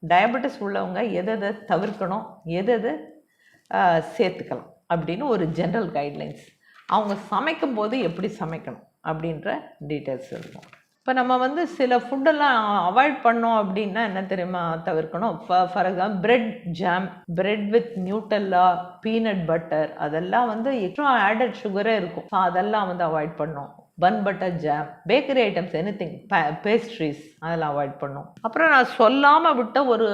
டயபெட்டிஸ் உள்ளவங்க எதை எதை தவிர்க்கணும் எதை சேர்த்துக்கலாம் அப்படின்னு ஒரு ஜென்ரல் கைட்லைன்ஸ் அவங்க சமைக்கும் போது எப்படி சமைக்கணும் அப்படின்ற டீட்டெயில்ஸ் இருக்கும். இப்போ நம்ம வந்து சில ஃபுட்டெல்லாம் அவாய்ட் பண்ணோம் அப்படின்னா என்ன தெரியுமா தவிர்க்கணும்? For example bread jam bread with Nutella peanut butter அதெல்லாம் வந்து எக்ஸ்ட்ரா ஆடட் சுகரே இருக்கும். ஸோ அதெல்லாம் வந்து அவாய்ட் பண்ணோம். Bun butter jam bakery items anything pastries அதெல்லாம் அவாய்ட் பண்ணும். அப்புறம் நான் சொல்லாமல் விட்ட ஒரு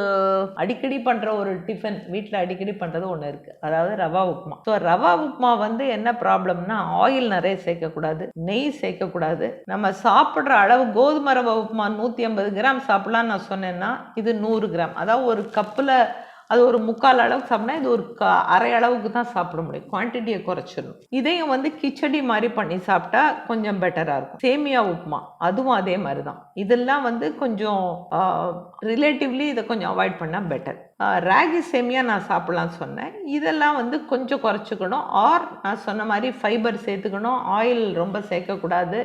அடிக்கடி பண்ணுற ஒரு டிஃபன் வீட்டில் அடிக்கடி பண்ணுறது ஒன்று இருக்குது அதாவது ரவா உப்புமா. ஸோ ரவா உப்புமா வந்து என்ன ப்ராப்ளம்னா ஆயில் நிறைய சேர்க்கக்கூடாது நெய் சேர்க்கக்கூடாது. நம்ம சாப்பிட்ற அளவு கோதுமை ரவா உப்புமா நூற்றி ஐம்பது கிராம் சாப்பிட்லான்னு நான் சொன்னேன்னா இது நூறு கிராம். அதாவது ஒரு கப்பில் அது ஒரு முக்கால் அளவுக்கு சாப்பிட்னா இது ஒரு க அரை அளவுக்கு தான் சாப்பிட முடியும். குவான்டிட்டியை குறைச்சிடணும். இதையும் வந்து கிச்சடி மாதிரி பண்ணி சாப்பிட்டா கொஞ்சம் பெட்டராக இருக்கும். சேமியா உப்புமா அதுவும் அதே மாதிரி தான். இதெல்லாம் வந்து கொஞ்சம் ரிலேட்டிவ்லி இதை கொஞ்சம் அவாய்ட் பண்ணால் பெட்டர் ராகி சேமியா நான் சாப்பிட்லான்னு சொன்னேன். இதெல்லாம் வந்து கொஞ்சம் குறைச்சிக்கணும். ஆர் நான் சொன்ன மாதிரி ஃபைபர் சேர்த்துக்கணும். ஆயில் ரொம்ப சேர்க்கக்கூடாது.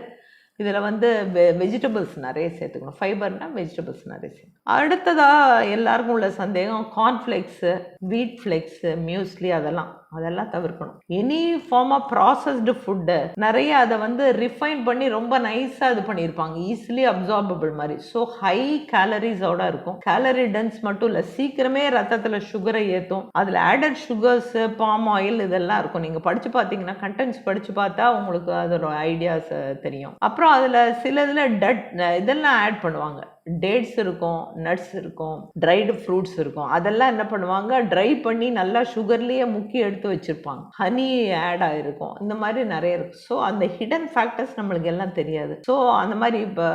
இதில் வந்து வெ வெஜிடபிள்ஸ் நிறைய சேர்த்துக்கணும். ஃபைபர்னால் வெஜிடபிள்ஸ் நிறைய சேர்க்கணும் அடுத்ததாக எல்லாருக்கும் உள்ள சந்தேகம் கார்ன்ஃப்ளெக்ஸு வீட் ஃப்ளெக்ஸு மியூஸ்லி அதெல்லாம். அதெல்லாம் தவிர்க்கணும். Any form of processed food நிறைய அதை வந்து ரிஃபைன் பண்ணி ரொம்ப நைஸாக இது பண்ணியிருப்பாங்க. ஈஸிலி அப்சார்பபிள் மாதிரி. ஸோ ஹை கேலரிஸோட இருக்கும். கேலரி டென்ஸ் மட்டும் இல்லை சீக்கிரமே ரத்தத்தில் சுகரை ஏற்றும் அதில் ஆடட் சுகர்ஸு பாம் ஆயில் இதெல்லாம் இருக்கும். நீங்கள் படித்து பார்த்தீங்கன்னா கண்டென்ட்ஸ் படித்து பார்த்தா உங்களுக்கு அதோட ஐடியாஸ் தெரியும். அப்புறம் அதில் சில இதில் டட் இதெல்லாம் ஆட் பண்ணுவாங்க. டேட்ஸ் இருக்கும் நட்ஸ் இருக்கும் ட்ரைடு ஃப்ரூட்ஸ் இருக்கும். அதெல்லாம் என்ன பண்ணுவாங்க? ட்ரை பண்ணி நல்லா சுகர்லேயே முக்கி எடுத்து வச்சுருப்பாங்க. ஹனி ஆட் ஆகிருக்கும் இந்த மாதிரி நிறைய இருக்கும் ஸோ அந்த ஹிடன் ஃபேக்டர்ஸ் நம்மளுக்கு எல்லாம் தெரியாது. ஸோ அந்த மாதிரி இப்போ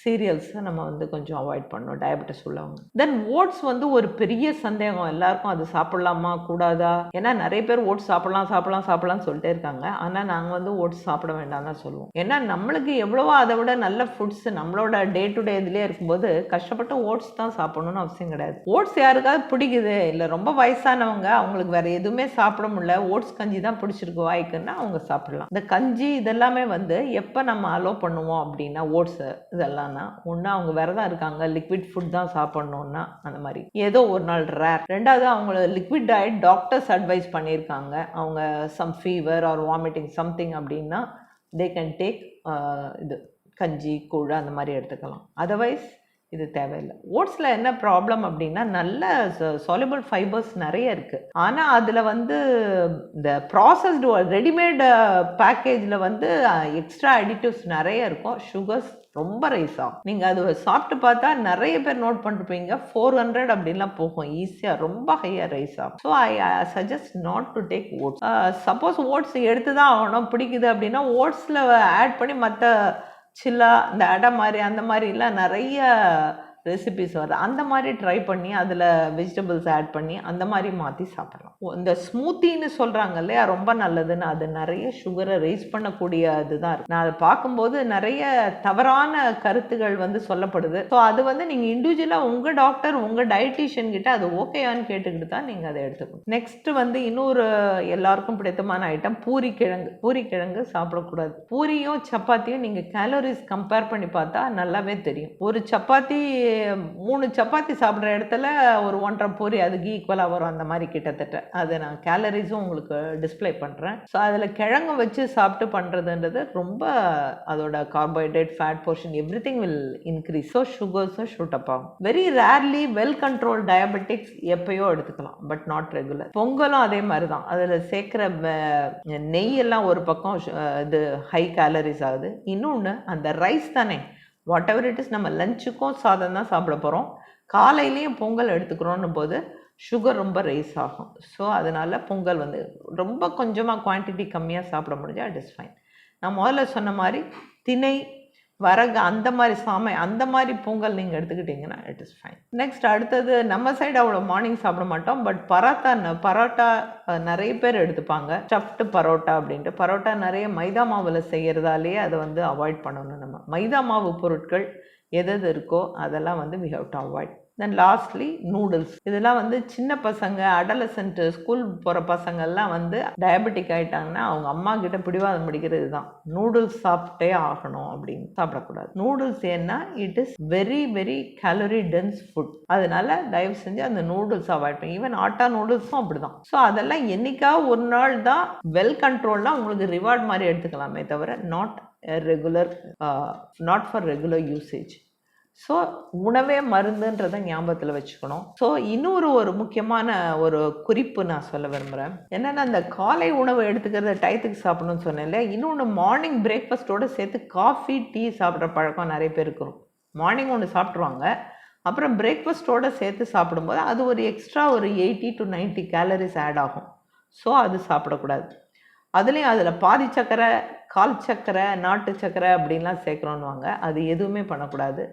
சீரியல்ஸை நம்ம வந்து கொஞ்சம் அவாய்ட் பண்ணணும் டயபெட்டிஸ் உள்ளவங்க. தென் ஓட்ஸ் வந்து ஒரு பெரிய சந்தேகம். எல்லாருக்கும் அது சாப்பிடலாமா கூடாதா? ஏன்னா நிறைய பேர் ஓட்ஸ் சாப்பிடலாம் சாப்பிடலாம் சாப்பிடலாம்னு சொல்லிட்டே இருக்காங்க. ஆனால் நாங்கள் வந்து ஓட்ஸ் சாப்பிட வேண்டாம் தான் சொல்லுவோம். ஏன்னா நம்மளுக்கு எவ்வளவோ அதை விட நல்ல ஃபுட்ஸ் நம்மளோட டே டு டே இதுலேயே இருக்கும்போது கஷ்டப்பட்டு ஓட்ஸ் தான் சாப்பிடணும்னு அவசியம் கிடையாது. ஓட்ஸ் யாருக்காவது பிடிக்குது? இல்லை ரொம்ப வயசானவங்க அவங்களுக்கு வேற எதுவுமே சாப்பிட முடியல ஓட்ஸ் கஞ்சி தான் பிடிச்சிருக்கு வாய்க்குன்னா அவங்க சாப்பிடலாம். இந்த கஞ்சி இதெல்லாமே வந்து எப்போ நம்ம அலோவ் பண்ணுவோம் அப்படின்னா ஓட்ஸு இதெல்லாம்னா ஒன்று அவங்க விரதம் இருக்காங்க லிக்விட் ஃபுட் தான் சாப்பிட்ணுன்னா அந்த மாதிரி. ஏதோ ஒரு நாள் ரேர் ரெண்டாவது அவங்கள லிக்விட் டயட் டாக்டர்ஸ் அட்வைஸ் பண்ணியிருக்காங்க. அவங்க some fever or vomiting something அப்படின்னா தே கேன் டேக் இது கஞ்சி கூழ் அந்த மாதிரி எடுத்துக்கலாம். அதர்வைஸ் இது தேவையில்லை. ஓட்ஸில் என்ன ப்ராப்ளம் அப்படின்னா நல்ல சாலிபிள் ஃபைபர்ஸ் நிறைய இருக்குது ஆனால் அதில் வந்து இந்த ப்ராசஸ்டு ரெடிமேடு பேக்கேஜில் வந்து எக்ஸ்ட்ரா அடிட்டிவ்ஸ் நிறைய இருக்கும். சுகர்ஸ் ரொம்ப ரைஸ் நீங்கள் அது சாப்பிட்டு பார்த்தா நிறைய பேர் நோட் பண்ணிருப்பீங்க ஃபோர் ஹண்ட்ரட் அப்படின்லாம் போகும் ஈஸியாக ரொம்ப ஹையாக ரைஸ் ஆகும் so I suggest not to take oats suppose oats எடுத்து தான் ஆகணும் பிடிக்குது அப்படின்னா ஓட்ஸில் ஆட் பண்ணி மற்ற சில்லா இந்த அடை மாதிரி அந்த மாதிரிலாம் நிறைய ரெசிபிஸ் வருது அந்த மாதிரி ட்ரை பண்ணி அதில் வெஜிடபிள்ஸ் ஆட் பண்ணி அந்த மாதிரி மாற்றி சாப்பிட்லாம். இந்த ஸ்மூத்தின்னு சொல்கிறாங்க இல்லையா? ரொம்ப நல்லதுன்னு அது நிறைய சுகரை ரைஸ் பண்ணக்கூடிய இதுதான் இருக்கு. நான் அதை பார்க்கும்போது நிறைய தவறான கருத்துகள் வந்து சொல்லப்படுது. ஸோ அது வந்து நீங்கள் இண்டிவிஜுவலாக உங்கள் டாக்டர் உங்கள் டயட்டீஷியன் கிட்ட அது ஓகேயான்னு கேட்டுக்கிட்டு தான் நீங்கள் அதை எடுத்துக்கணும். நெக்ஸ்ட் வந்து இன்னொரு எல்லாருக்கும் பிடித்தமான ஐட்டம் பூரி கிழங்கு. பூரி கிழங்கு சாப்பிடக்கூடாது. பூரியும் சப்பாத்தியும் நீங்கள் கேலரிஸ் கம்பேர் பண்ணி பார்த்தா நல்லாவே தெரியும். ஒரு சப்பாத்தி மூணு சப்பாத்தி சாப்பிட்ற இடத்துல ஒரு ஒன்றரை பூரி அதுக்கு ஈக்குவலாக வரும் அந்த மாதிரி கிட்டத்தட்ட. அதை நான் கேலரிஸும் உங்களுக்கு டிஸ்ப்ளே பண்ணுறேன் ஸோ அதில் கிழங்கு வச்சு சாப்பிட்டு பண்ணுறதுன்றது ரொம்ப அதோட carbohydrate fat portion everything will increase so சுகர்ஸும் shoot up ஆகும். Very rarely well control diabetics எப்பயோ எடுத்துக்கலாம் பட் நாட் ரெகுலர் பொங்கலும் அதே மாதிரி தான் அதில் சேர்க்குற நெய்யெல்லாம் ஒரு பக்கம் இது ஹை கேலரிஸ் ஆகுது. இன்னொன்று அந்த ரைஸ் தானே வாட் எவர் இட் இஸ் நம்ம லஞ்சுக்கும் சாதம் தான் சாப்பிட போகிறோம் காலையிலையும் பொங்கல் எடுத்துக்கிறோன்னும் போது சுகர் ரொம்ப ரைஸ் ஆகும். ஸோ அதனால் பொங்கல் வந்து ரொம்ப கொஞ்சமாக குவான்டிட்டி கம்மியாக சாப்பிட முடிஞ்சால் இட் இஸ் ஃபைன் நான் முதல்ல சொன்ன மாதிரி திணை வரகு அந்த மாதிரி சாமை அந்த மாதிரி பொங்கல் நீங்கள் எடுத்துக்கிட்டிங்கன்னா இட் இஸ் ஃபைன் நெக்ஸ்ட் அடுத்தது நம்ம சைடு அவ்வளோ மார்னிங் சாப்பிட மாட்டோம் பட் பரோட்டா பரோட்டா நிறைய பேர் எடுத்துப்பாங்க. ஸ்டஃப்டு பரோட்டா அப்படின்ட்டு. பரோட்டா நிறைய மைதா மாவில் செய்கிறதாலேயே அதை வந்து அவாய்ட் பண்ணணும் நம்ம. மைதா மாவு பொருட்கள் எது எது இருக்கோ அதெல்லாம் வந்து we have to avoid then lastly noodles இதெல்லாம் வந்து சின்ன பசங்க அடலசன்ட் ஸ்கூல் போகிற பசங்கள்லாம் வந்து டயபெட்டிக் ஆகிட்டாங்கன்னா அவங்க அம்மா கிட்ட பிடிவாதம் பிடிக்கிறது தான். நூடுல்ஸ் சாப்பிட்டே ஆகணும் அப்படின்னு சாப்பிடக்கூடாது. நூடுல்ஸ் ஏன்னா it is very very calorie dense food அதனால தயவு செஞ்சு அந்த நூடுல்ஸ் அவாய்ட் பண்ணி ஈவன் ஆட்டா நூடுல்ஸும் அப்படி தான் ஸோ அதெல்லாம் என்னைக்காவது ஒரு நாள் தான் வெல் கண்ட்ரோல்னால் உங்களுக்கு ரிவார்ட் மாதிரி எடுத்துக்கலாமே தவிர not regular not for regular usage so உணவே மருந்துன்றதை ஞாபகத்தில் வச்சுக்கணும். ஸோ இன்னொரு ஒரு முக்கியமான ஒரு குறிப்பு நான் சொல்ல விரும்புகிறேன் என்னென்னா அந்த காலை உணவு எடுத்துக்கிறத டயத்துக்கு சாப்பிடணும்னு சொன்னேன்ல இன்னொன்று மார்னிங் பிரேக்ஃபாஸ்ட்டோடு சேர்த்து காஃபி டீ சாப்பிட்ற பழக்கம் நிறைய பேர் இருக்கும். மார்னிங் ஒன்று சாப்பிட்ருவாங்க அப்புறம் பிரேக்ஃபாஸ்ட்டோடு சேர்த்து சாப்பிடும்போது அது ஒரு எக்ஸ்ட்ரா ஒரு eighty to ninety calories add ஆகும். ஸோ அது சாப்பிடக்கூடாது. அதுலேயும் அதில் பாதி சக்கரை கால் சக்கரை நாட்டு சக்கரை அப்படின்லாம் சேர்க்குறோன்னுவாங்க அது எதுவுமே பண்ணக்கூடாது.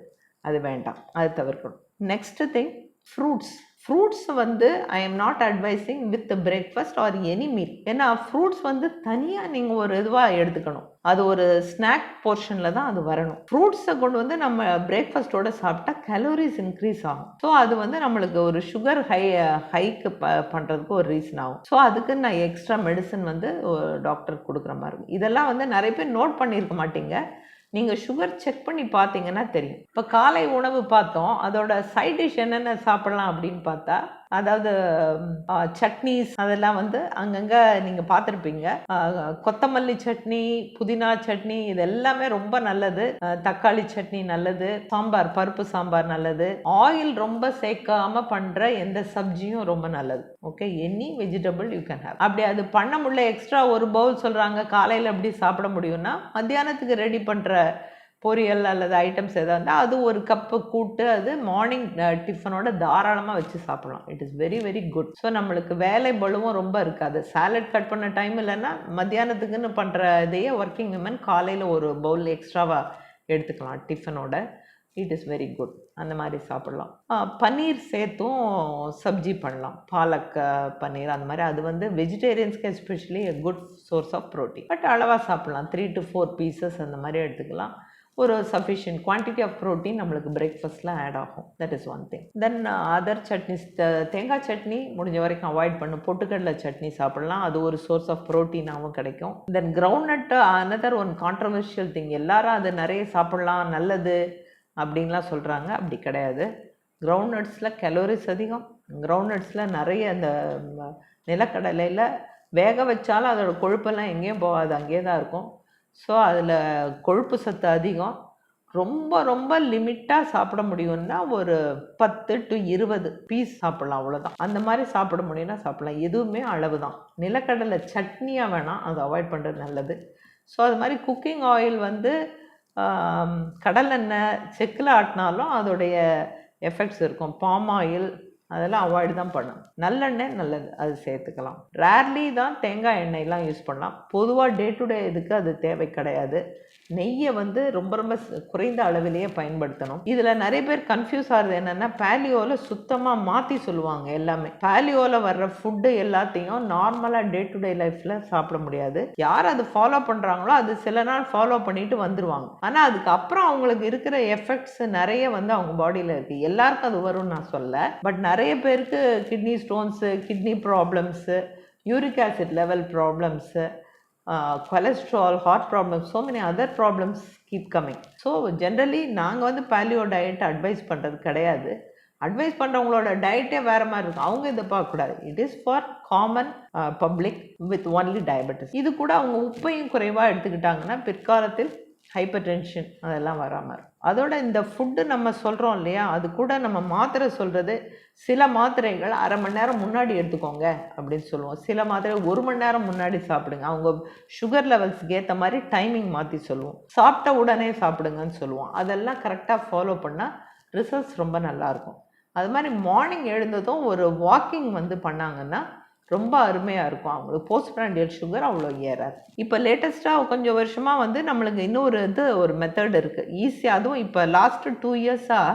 அது வேண்டாம் அது தவிர்க்கணும். நெக்ஸ்ட் திங் ஃப்ரூட்ஸ் ஃப்ரூட்ஸ் வந்து I am not advising with breakfast or any meal ஏன்னா ஃப்ரூட்ஸ் வந்து தனியாக நீங்கள் ஒரு இதுவாக எடுத்துக்கணும். அது ஒரு ஸ்நாக் போர்ஷனில் தான் அது வரணும். ஃப்ரூட்ஸை கொண்டு வந்து நம்ம பிரேக்ஃபாஸ்ட்டோட சாப்பிட்டா கலோரிஸ் இன்க்ரீஸ் ஆகும். ஸோ அது வந்து நம்மளுக்கு ஒரு சுகர் ஹை ஹைக்கு ப பண்ணுறதுக்கு ஒரு ரீசன் ஆகும். ஸோ அதுக்கு நான் எக்ஸ்ட்ரா மெடிசன் வந்து டாக்டர் கொடுக்குற மாதிரி இருக்கும். இதெல்லாம் வந்து நிறைய பேர் நோட் பண்ணியிருக்க மாட்டீங்க. நீங்கள் சுகர் செக் பண்ணி பார்த்தீங்கன்னா தெரியும். இப்போ காலை உணவு பார்த்தோம். அதோட சைட் டிஷ் என்னென்ன சாப்பிட்லாம் அப்படின்னு பார்த்தா அதாவது சட்னிஸ் அதெல்லாம் வந்து அங்கங்கே நீங்கள் பார்த்துருப்பீங்க கொத்தமல்லி சட்னி புதினா சட்னி இது எல்லாமே ரொம்ப நல்லது. தக்காளி சட்னி நல்லது. சாம்பார் பருப்பு சாம்பார் நல்லது. ஆயில் ரொம்ப சேர்க்காம பண்ணுற எந்த சப்ஜியும் ரொம்ப நல்லது. Okay any vegetable you can have அப்படி அது பண்ண முடியல எக்ஸ்ட்ரா ஒரு பவுல் சொல்கிறாங்க காலையில் எப்படி சாப்பிட முடியும்னா மத்தியானத்துக்கு ரெடி பண்ணுற பொரியல் அல்லது ஐட்டம்ஸ் எதாவது இருந்தால் அது ஒரு கப்பு கூட்டு அது மார்னிங் டிஃபனோட தாராளமாக வச்சு சாப்பிடலாம். It is very very good so நம்மளுக்கு வேலை பலுவும் ரொம்ப இருக்காது. சாலட் கட் பண்ண டைம் இல்லைன்னா மத்தியானத்துக்குன்னு பண்ணுற இதையே ஒர்க்கிங் விமன் காலையில் ஒரு பவுல் எக்ஸ்ட்ராவாக எடுத்துக்கலாம் டிஃபனோட இட் இஸ் வெரி குட் அந்த மாதிரி சாப்பிடலாம். பன்னீர் சேர்த்தும் சப்ஜி பண்ணலாம். பாலக் பன்னீர் அந்த மாதிரி. அது வந்து வெஜிடேரியன்ஸ்க்கு especially good source of protein but அளவாக சாப்பிட்லாம். த்ரீ டு ஃபோர் பீசஸ் அந்த மாதிரி எடுத்துக்கலாம். ஒரு சஃபிஷியன்ட் குவான்டிட்டி ஆஃப் ப்ரோட்டீன் நம்மளுக்கு பிரேக்ஃபாஸ்ட்டில் ஆட் ஆகும். That is one thing then other chutneys தேங்காய் சட்னி முடிஞ்ச வரைக்கும் அவாய்ட் பண்ணும் பொட்டுக்கடலை சட்னி சாப்பிடலாம். அது ஒரு சோர்ஸ் ஆஃப் ப்ரோட்டீனாகவும் கிடைக்கும். Then groundnut another one controversial thing எல்லாரும் அது நிறைய சாப்பிடலாம். நல்லது அப்படின்லாம் சொல்கிறாங்க அப்படி கிடையாது. கிரவுண்ட்நட்ஸில் கலோரிஸ் அதிகம். கிரவுண்ட்நட்ஸில் நிறைய அந்த நிலக்கடலையில் வேக வச்சாலும் அதோட கொழுப்பெல்லாம் எங்கேயும் போகாது. அங்கேயே தான் இருக்கும். ஸோ அதில் கொழுப்பு சத்து அதிகம். ரொம்ப ரொம்ப லிமிட்டாக சாப்பிட முடியும்னா ஒரு பத்து டு இருபது பீஸ் சாப்பிட்லாம் அவ்வளோதான் அந்த மாதிரி சாப்பிட முடியும்னா சாப்பிட்லாம். எதுவுமே அளவு தான் நிலக்கடலை சட்னியாக வேணாம் அதை அவாய்ட் பண்ணுறது நல்லது. ஸோ அது மாதிரி குக்கிங் ஆயில் வந்து கடலெண்ணெய் செக்கில் ஆட்டினாலும் அதோடைய எஃபெக்ட்ஸ் இருக்கும். பாம் ஆயில் அதெல்லாம் அவாய்டு தான் பண்ணணும். நல்லெண்ணெய் நல்லது அது சேர்த்துக்கலாம். ரேர்லி தான் தேங்காய் எண்ணெய்லாம் யூஸ் பண்ணலாம். பொதுவாக டே டு டே இதுக்கு அது தேவை கிடையாது. நெய்யை வந்து ரொம்ப ரொம்ப குறைந்த அளவிலேயே பயன்படுத்தணும். இதில் நிறைய பேர் கன்ஃபியூஸ் ஆகிறது என்னென்னா பேலியோவில் சுத்தமாக மாற்றி சொல்லுவாங்க எல்லாமே. பேலியோவில் வர்ற ஃபுட்டு எல்லாத்தையும் நார்மலாக டே டு டே லைஃப்பில் சாப்பிட முடியாது. யார் அது ஃபாலோ பண்ணுறாங்களோ அது சில நாள் ஃபாலோ பண்ணிட்டு வந்துடுவாங்க ஆனால் அதுக்கப்புறம் அவங்களுக்கு இருக்கிற எஃபெக்ட்ஸ் நிறைய வந்து அவங்க பாடியில் இருக்குது எல்லாருக்கும் அது வரும்னு நான் சொல்ல. பட் நிறைய பேருக்கு kidney stones kidney problems uric acid level problems cholesterol heart problem so many other problems keep coming so generally நாங்கள் வந்து பேலியோ டயட் அட்வைஸ் பண்ணுறது கிடையாது. அட்வைஸ் பண்ணுறவங்களோட டயட்டே வேறு மாதிரி இருக்கும். அவங்க இதை பார்க்கக்கூடாது. It is for common public with only diabetes இது கூட அவங்க உப்பையும் குறைவாக எடுத்துக்கிட்டாங்கன்னா பிற்காலத்தில் ஹைப்பர் டென்ஷன் அதெல்லாம் வராமல் இருக்கும். அதோட இந்த ஃபுட்டு நம்ம சொல்கிறோம் இல்லையா? அது கூட நம்ம மாத்திரை சொல்கிறது சில மாத்திரைகள் அரை மணி நேரம் முன்னாடி எடுத்துக்கோங்க அப்படின்னு சொல்லுவோம். சில மாத்திரை ஒரு மணி நேரம் முன்னாடி சாப்பிடுங்க. அவங்க சுகர் லெவல்ஸுக்கு ஏற்ற மாதிரி டைமிங் மாற்றி சொல்லுவோம். சாப்பிட்ட உடனே சாப்பிடுங்கன்னு சொல்லுவோம். அதெல்லாம் கரெக்டாக ஃபாலோ பண்ணால் ரிசல்ட்ஸ் ரொம்ப நல்லாயிருக்கும் அது மாதிரி மார்னிங் எழுந்ததும் ஒரு வாக்கிங் வந்து பண்ணாங்கன்னா ரொம்ப அருமையாக இருக்கும். அவங்களுக்கு போஸ்ட் பிராண்டியல் சுகர் அவ்வளோ ஏறாது. இப்போ லேட்டஸ்ட்டாக கொஞ்சம் வருஷமாக வந்து நம்மளுக்கு இன்னொரு இது ஒரு மெத்தட் இருக்குது ஈஸியாக அதுவும் இப்போ லாஸ்ட்டு டூ இயர்ஸாக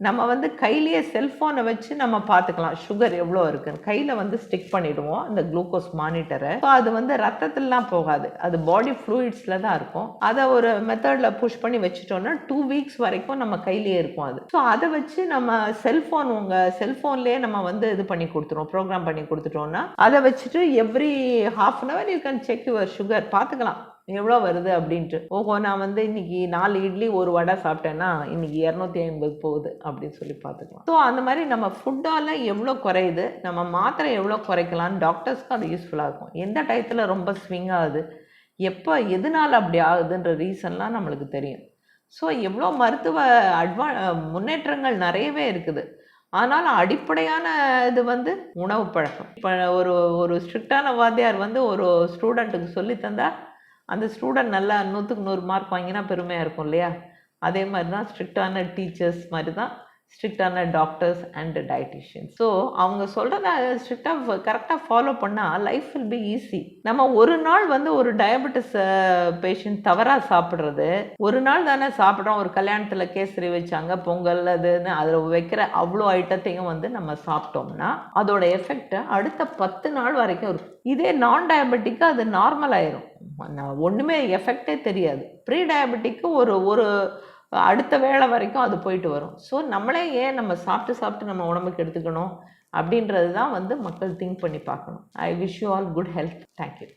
நம்ம வந்து கையிலேயே செல்ஃபோனை வச்சு நம்ம பார்த்துக்கலாம். சுகர் எவ்வளோ இருக்குன்னு. கையில் வந்து ஸ்டிக் பண்ணிவிடுவோம் அந்த குளுக்கோஸ் மானிட்டரை ஸோ அது வந்து ரத்தத்துலலாம் போகாது. அது பாடி ஃப்ளூயிட்ஸில் தான் இருக்கும். அதை ஒரு மெத்தடில் புஷ் பண்ணி வச்சுட்டோம்னா டூ வீக்ஸ் வரைக்கும் நம்ம கையிலேயே இருக்கும் அது. ஸோ அதை வச்சு நம்ம செல்ஃபோன் உங்கள் செல்ஃபோன்லேயே நம்ம வந்து இது பண்ணி கொடுத்துருவோம் ப்ரோக்ராம் பண்ணி கொடுத்துட்டோம்னா அதை வச்சுட்டு every half an hour you can check your sugar பார்த்துக்கலாம். எவ்வளோ வருது அப்படின்ட்டு. ஓஹோ நான் வந்து இன்னைக்கு நாலு இட்லி ஒரு வடை சாப்பிட்டேன்னா இன்னைக்கு இரநூத்தி ஐம்பது போகுது அப்படின்னு சொல்லி பார்த்துக்கலாம். ஸோ அந்த மாதிரி நம்ம ஃபுட்டால் எவ்வளோ குறையுது நம்ம மாத்திரை எவ்வளோ குறைக்கலாம்னு டாக்டர்ஸ்க்கு அது யூஸ்ஃபுல்லாக இருக்கும். எந்த டயத்தில் ரொம்ப ஸ்விங் ஆகுது எப்போ எதனால் அப்படி ஆகுதுன்ற ரீசன்லாம் நம்மளுக்கு தெரியும். ஸோ எவ்வளோ மருத்துவ அட்வா முன்னேற்றங்கள் நிறையவே இருக்குது. ஆனாலும் அடிப்படையான இது வந்து உணவு பழக்கம். இப்போ ஒரு ஒரு ஸ்ட்ரிக்டான வாத்தியார் வந்து ஒரு ஸ்டூடெண்ட்டுக்கு சொல்லி தந்தால் அந்த ஸ்டூடெண்ட் நல்லா நூற்றுக்கு நூறு மார்க் வாங்கினா பெருமையாக இருக்கும் இல்லையா? அதே மாதிரி தான் ஸ்ட்ரிக்டான டீச்சர்ஸ் மாதிரி தான் ஸ்ட்ரிக்டான டாக்டர்ஸ் அண்ட் டயட்டிஷியன் ஸோ அவங்க சொல்கிறத ஸ்ட்ரிக்டாக கரெக்டாக ஃபாலோ பண்ணால் லைஃப் வில் பி ஈஸி நம்ம ஒரு நாள் வந்து ஒரு டயபெட்டிஸ் பேஷண்ட் தவறாக சாப்பிட்றது ஒரு நாள் தானே சாப்பிட்றோம் ஒரு கல்யாணத்தில் கேசரி வச்சாங்க பொங்கல் அதுன்னு அதில் வைக்கிற அவ்வளோ ஐட்டத்தையும் வந்து நம்ம சாப்பிட்டோம்னா அதோட எஃபெக்ட் அடுத்த பத்து நாள் வரைக்கும் இருக்கும் இதே நான் டயபெட்டிக்கு அது நார்மல் ஆயிரும். நான் ஒன்றுமே எஃபெக்டே தெரியாது. ப்ரீ டயபெட்டிக்கு ஒரு ஒரு அடுத்த வேலை வரைக்கும் அது போயிட்டு வரும். ஸோ நம்மளே ஏன் நம்ம சாப்பிட்டு சாப்பிட்டு நம்ம உடம்புக்கு எடுத்துக்கணும் அப்படின்றது தான் வந்து மக்கள் திங்க் பண்ணி பார்க்கணும். I wish you all good health thank you